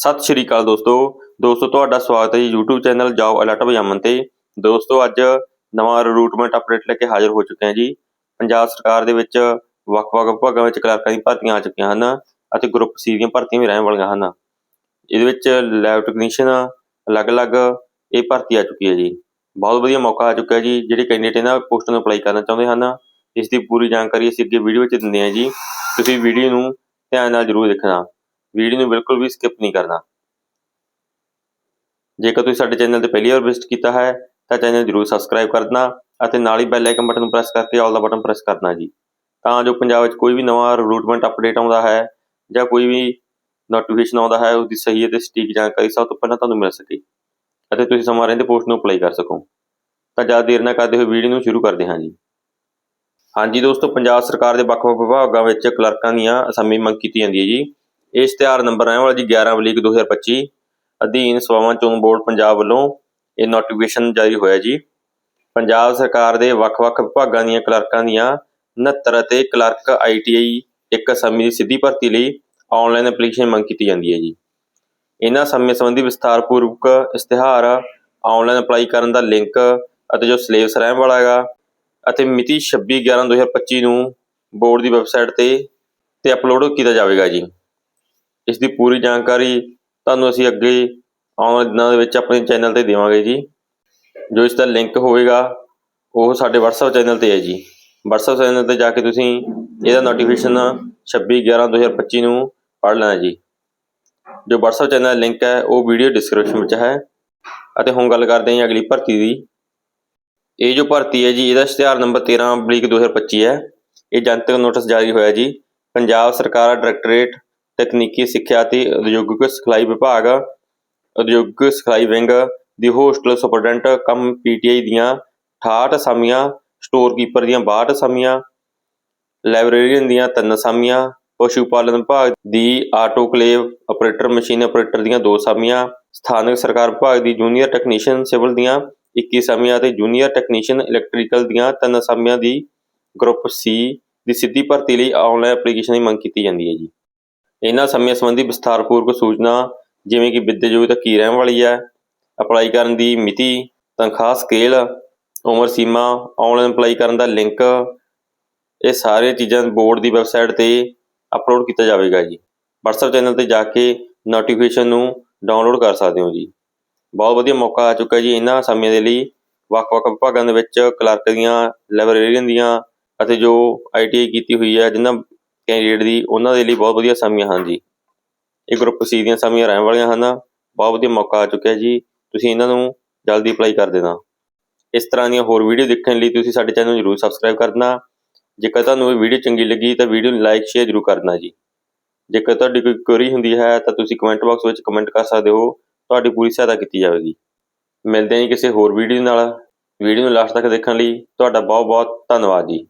ਸਤਿ ਸ਼੍ਰੀ ਅਕਾਲ ਦੋਸਤੋ। ਦੋਸਤੋ, ਤੁਹਾਡਾ ਸਵਾਗਤ ਹੈ ਜੀ YouTube ਚੈਨਲ ਜੌਬ ਅਲਰਟ ਵਿਆਮਨ ਤੇ। ਦੋਸਤੋ, ਅੱਜ ਨਵਾਂ ਰਿਕਰੂਟਮੈਂਟ ਅਪਡੇਟ ਲੈ ਕੇ ਹਾਜ਼ਰ ਹੋ ਚੁੱਕੇ ਹਾਂ ਜੀ। ਪੰਜਾਬ ਸਰਕਾਰ ਦੇ ਵਿੱਚ ਵੱਖ-ਵੱਖ ਵਿਭਾਗਾਂ ਵਿੱਚ ਕਲਰਕਾਂ ਦੀ ਭਰਤੀਆਂ ਆ ਚੁੱਕੀਆਂ ਹਨ ਅਤੇ ਗਰੁੱਪ ਸੀ ਦੀਆਂ ਭਰਤੀਆਂ ਵੀ ਰਹਿਣ ਵਾਲੀਆਂ ਹਨ। ਇਹਦੇ ਵਿੱਚ ਲੈਬ ਟੈਕਨੀਸ਼ੀਅਨ ਅਲੱਗ-ਅਲੱਗ ਇਹ ਭਰਤੀ ਆ ਚੁੱਕੀ ਹੈ ਜੀ। ਬਹੁਤ ਵਧੀਆ ਮੌਕਾ ਆ ਚੁੱਕਾ ਹੈ ਜੀ, ਜਿਹੜੇ ਕੈਂਡੀਡੇਟ ਇਹਨਾਂ ਪੋਸਟਾਂ ਨੂੰ ਅਪਲਾਈ ਕਰਨਾ ਚਾਹੁੰਦੇ ਹਨ। ਇਸ ਦੀ ਪੂਰੀ ਜਾਣਕਾਰੀ ਅਸੀਂ ਅੱਗੇ ਵੀਡੀਓ ਵਿੱਚ ਦਿੰਦੇ ਹਾਂ ਜੀ। ਤੁਸੀਂ ਵੀਡੀਓ ਨੂੰ ਧਿਆਨ ਨਾਲ ਜ਼ਰੂਰ ਦੇਖਣਾ। ਵੀਡੀਓ ਨੂੰ ਬਿਲਕੁਲ ਵੀ ਸਕਿਪ ਨਹੀਂ ਕਰਨਾ। ਜੇਕਰ ਤੁਸੀਂ ਸਾਡੇ ਚੈਨਲ ਤੇ ਪਹਿਲੀ ਵਾਰ ਵਿਜ਼ਿਟ ਕੀਤਾ ਹੈ, ਤਾਂ ਚੈਨਲ ਜ਼ਰੂਰ ਸਬਸਕ੍ਰਾਈਬ ਕਰ ਦੇਣਾ ਅਤੇ ਨਾਲ ਹੀ ਬੈਲ ਆਈਕਨ ਬਟਨ ਨੂੰ ਪ੍ਰੈਸ ਕਰਕੇ ਆਲ ਦਾ ਬਟਨ ਪ੍ਰੈਸ ਕਰਨਾ ਜੀ। ਤਾਂ ਜੋ ਪੰਜਾਬ ਵਿੱਚ ਕੋਈ ਵੀ ਨਵਾਂ ਰਿਕਰੂਟਮੈਂਟ ਅਪਡੇਟ ਆਉਂਦਾ ਹੈ ਜਾਂ ਕੋਈ ਵੀ ਨੋਟੀਫਿਕੇਸ਼ਨ ਆਉਂਦਾ ਹੈ ਉਸ ਦੀ ਸਹੀ ਅਤੇ ਸਟੀਕ ਜਾਣਕਾਰੀ ਸਭ ਤੋਂ ਪਹਿਲਾਂ ਤੁਹਾਨੂੰ ਮਿਲ ਸਕੇ ਅਤੇ ਤੁਸੀਂ ਸਮਾਂ ਰਹਿੰਦੇ ਪੋਸਟ ਨੂੰ ਅਪਲਾਈ ਕਰ ਸਕੋ। ਤਾਂ ਜ਼ਿਆਦਾ ਦੇਰ ਨਾ ਕਰਦੇ ਹੋਏ ਵੀਡੀਓ ਨੂੰ ਸ਼ੁਰੂ ਕਰਦੇ ਹਾਂ ਜੀ। ਹਾਂਜੀ ਦੋਸਤੋ, ਪੰਜਾਬ ਸਰਕਾਰ ਦੇ ਵੱਖ-ਵੱਖ ਵਿਭਾਗਾਂ ਵਿੱਚ ਕਲਰਕਾਂ ਦੀਆਂ ਅਸਾਮੀ ਮੰਗ ਕੀਤੀ ਜਾਂਦੀ ਹੈ ਜੀ। ਇਹ ਇਸ਼ਤਿਹਾਰ ਨੰਬਰ ਰਹਿਣ ਵਾਲਾ ਜੀ 11 ਅਵਲੀਕ 2025 ਅਧੀਨ ਸੇਵਾਵਾਂ ਚੋਣ ਬੋਰਡ ਪੰਜਾਬ ਵੱਲੋਂ ਇਹ ਨੋਟੀਫਿਕੇਸ਼ਨ ਜਾਰੀ ਹੋਇਆ ਜੀ। ਪੰਜਾਬ ਸਰਕਾਰ ਦੇ ਵੱਖ-ਵੱਖ ਵਿਭਾਗਾਂ ਦੀਆਂ ਕਲਰਕਾਂ ਦੀਆਂ 69 ਅਤੇ ਕਲਰਕ ਆਈਟੀਆਈ ਇੱਕ ਸਮੇਂ ਦੀ ਸਿੱਧੀ ਭਰਤੀ ਲਈ ਆਨਲਾਈਨ ਐਪਲੀਕੇਸ਼ਨ ਮੰਗ ਕੀਤੀ ਜਾਂਦੀ ਹੈ ਜੀ। ਇਹਨਾਂ ਸਮੇਂ ਸੰਬੰਧੀ ਵਿਸਥਾਰਪੂਰਵਕ ਇਸ਼ਤਿਹਾਰ ਆਨਲਾਈਨ ਅਪਲਾਈ ਕਰਨ ਦਾ ਲਿੰਕ ਅਤੇ ਜੋ ਸਿਲੇਬਸ ਰਹਿਣ ਵਾਲਾ ਹੈਗਾ ਅਤੇ ਮਿਤੀ 26/11/2025 ਨੂੰ ਬੋਰਡ ਦੀ ਵੈਬਸਾਈਟ ਤੇ ਤੇ ਅਪਲੋਡ ਕੀਤਾ ਜਾਵੇਗਾ ਜੀ। ਇਸ ਦੀ ਪੂਰੀ ਜਾਣਕਾਰੀ ਤੁਹਾਨੂੰ ਅਸੀਂ ਅੱਗੇ ਆਉਣ ਵਾਲੇ ਦਿਨਾਂ ਦੇ ਵਿੱਚ ਆਪਣੇ ਚੈਨਲ ਤੇ ਦੇਵਾਂਗੇ ਜੀ। ਜੋ ਇਸ ਦਾ ਲਿੰਕ ਹੋਵੇਗਾ, ਉਹ ਸਾਡੇ WhatsApp ਚੈਨਲ ਤੇ ਹੈ ਜੀ। WhatsApp ਚੈਨਲ ਤੇ ਜਾ ਕੇ ਤੁਸੀਂ ਇਹਦਾ ਨੋਟੀਫਿਕੇਸ਼ਨ 26/11/2025 ਨੂੰ ਪੜ੍ਹ ਲੈਣਾ ਜੀ। ਜੋ WhatsApp ਚੈਨਲ ਦਾ ਲਿੰਕ ਹੈ, ਉਹ ਵੀਡੀਓ ਡਿਸਕ੍ਰਿਪਸ਼ਨ ਵਿੱਚ ਹੈ। ਅਤੇ ਹੁਣ ਗੱਲ ਕਰਦੇ ਹਾਂ ਜੀ ਅਗਲੀ ਭਰਤੀ ਦੀ। ਇਹ ਜੋ ਭਰਤੀ ਹੈ ਜੀ, ਇਹਦਾ ਇਸ਼ਤਿਹਾਰ ਨੰਬਰ 13 ਬਲੀਕ 2025 ਹੈ। ਇਹ ਜਨਤਕ ਨੋਟਿਸ ਜਾਰੀ ਹੋਇਆ ਜੀ। ਪੰਜਾਬ ਸਰਕਾਰ ਡਾਇਰੈਕਟੋਰੇਟ ਤਕਨੀਕੀ ਸਿੱਖਿਆ ਅਤੇ ਉਦਯੋਗਿਕ ਸਿਖਲਾਈ ਵਿਭਾਗ, ਉਦਯੋਗਿਕ ਸਿਖਲਾਈ ਵਿੰਗ ਦੀ ਹੋਸਟਲ ਸੁਪਰਡੈਂਟ ਕਮ ਪੀਟੀਆਈ ਦੀਆਂ 68 ਅਸਾਮੀਆਂ ਸਟੋਰ ਕੀਪਰ ਦੀਆਂ 62 ਅਸਾਮੀਆਂ ਲਾਇਬ੍ਰੇਰੀਅਨ ਦੀਆਂ 3 ਅਸਾਮੀਆਂ ਪਸ਼ੂ ਪਾਲਣ ਵਿਭਾਗ ਦੀ ਆਟੋਕਲੇਵ ਆਪਰੇਟਰ ਮਸ਼ੀਨ ਆਪਰੇਟਰ ਦੀਆਂ 2 ਅਸਾਮੀਆਂ ਸਥਾਨਕ ਸਰਕਾਰ ਵਿਭਾਗ ਦੀ ਜੂਨੀਅਰ ਟੈਕਨੀਸ਼ੀਅਨ ਸਿਵਲ ਦੀਆਂ 21 ਅਸਾਮੀਆਂ ਅਤੇ ਜੂਨੀਅਰ ਟੈਕਨੀਸ਼ੀਅਨ ਇਲੈਕਟ੍ਰੀਕਲ ਦੀਆਂ 3 ਅਸਾਮੀਆਂ ਦੀ ਗਰੁੱਪ ਸੀ ਦੀ ਸਿੱਧੀ ਭਰਤੀ ਲਈ ਆਨਲਾਈਨ ਐਪਲੀਕੇਸ਼ਨ ਦੀ ਮੰਗ ਕੀਤੀ ਜਾਂਦੀ ਹੈ ਜੀ। ਇਹਨਾਂ ਸਮਿਆਂ ਸੰਬੰਧੀ ਵਿਸਥਾਰਪੂਰਵਕ ਸੂਚਨਾ ਜਿਵੇਂ ਕਿ ਵਿੱਦਿਆ ਯੋਗਤਾ ਕੀ ਰਹਿਣ ਵਾਲੀ ਹੈ ਅਪਲਾਈ ਕਰਨ ਦੀ ਮਿਤੀ, ਤਨਖਾਹ ਸਕੇਲ ਉਮਰ ਸੀਮਾ ਆਨਲਾਈਨ ਅਪਲਾਈ ਕਰਨ ਦਾ ਲਿੰਕ ਇਹ ਸਾਰੇ ਚੀਜ਼ਾਂ ਬੋਰਡ ਦੀ ਵੈਬਸਾਈਟ ਤੇ ਅਪਲੋਡ ਕੀਤਾ ਜਾਵੇਗਾ ਜੀ। WhatsApp ਚੈਨਲ ਤੇ ਜਾ ਕੇ ਨੋਟੀਫਿਕੇਸ਼ਨ ਨੂੰ ਡਾਊਨਲੋਡ ਕਰ ਸਕਦੇ ਹੋ ਜੀ। ਬਹੁਤ ਵਧੀਆ ਮੌਕਾ ਆ ਚੁੱਕਾ ਜੀ ਇਹਨਾਂ ਸਮਿਆਂ ਦੇ ਲਈ। ਵੱਖ-ਵੱਖ ਵਿਭਾਗਾਂ ਦੇ ਵਿੱਚ ਕਲਰਕ ਦੀਆਂ ਲਾਇਬ੍ਰੇਰੀਅਨ ਦੀਆਂ ਅਤੇ ਜੋ ਆਈਟੀਆਈ ਕੀਤੀ ਹੋਈ ਹੈ, ਜਿਨ੍ਹਾਂ ਕੈਂਡੀਡੇਟ ਦੀ ਉਹਨਾਂ ਦੇ ਲਈ ਬਹੁਤ ਵਧੀਆ ਸਮੀਆਂ ਹਨ ਜੀ। ਇਹ ਗਰੁੱਪ ਸੀ ਦੀਆਂ ਸਮੀਆਂ ਰਹਿਣ ਵਾਲੀਆਂ ਹਨ। ਬਹੁਤ ਵਧੀਆ ਮੌਕਾ ਆ ਚੁੱਕਿਆ ਜੀ। ਤੁਸੀਂ ਇਹਨਾਂ ਨੂੰ ਜਲਦੀ ਅਪਲਾਈ ਕਰ ਦੇਣਾ। ਇਸ ਤਰ੍ਹਾਂ ਦੀਆਂ ਹੋਰ ਵੀਡੀਓ ਦੇਖਣ ਲਈ ਤੁਸੀਂ ਸਾਡੇ ਚੈਨਲ ਨੂੰ ਜਰੂਰ ਸਬਸਕ੍ਰਾਈਬ ਕਰਨਾ। ਜੇਕਰ ਤੁਹਾਨੂੰ ਇਹ ਵੀਡੀਓ ਚੰਗੀ ਲੱਗੀ ਤਾਂ ਵੀਡੀਓ ਨੂੰ ਲਾਈਕ ਸ਼ੇਅਰ ਜਰੂਰ ਕਰਨਾ ਜੀ। ਜੇਕਰ ਤੁਹਾਡੀ ਕੋਈ ਕੁਐਰੀ ਹੁੰਦੀ ਹੈ ਤਾਂ ਤੁਸੀਂ ਕਮੈਂਟ ਬਾਕਸ ਵਿੱਚ ਕਮੈਂਟ ਕਰ ਸਕਦੇ ਹੋ। ਤੁਹਾਡੀ ਪੂਰੀ ਸਹਾਇਤਾ ਕੀਤੀ ਜਾਵੇਗੀ। ਮਿਲਦੇ ਹਾਂ ਜੀ ਕਿਸੇ ਹੋਰ ਵੀਡੀਓ ਨਾਲ। ਵੀਡੀਓ ਨੂੰ ਲਾਸਟ ਤੱਕ ਦੇਖਣ ਲਈ ਤੁਹਾਡਾ ਬਹੁਤ ਬਹੁਤ ਧੰਨਵਾਦ ਜੀ।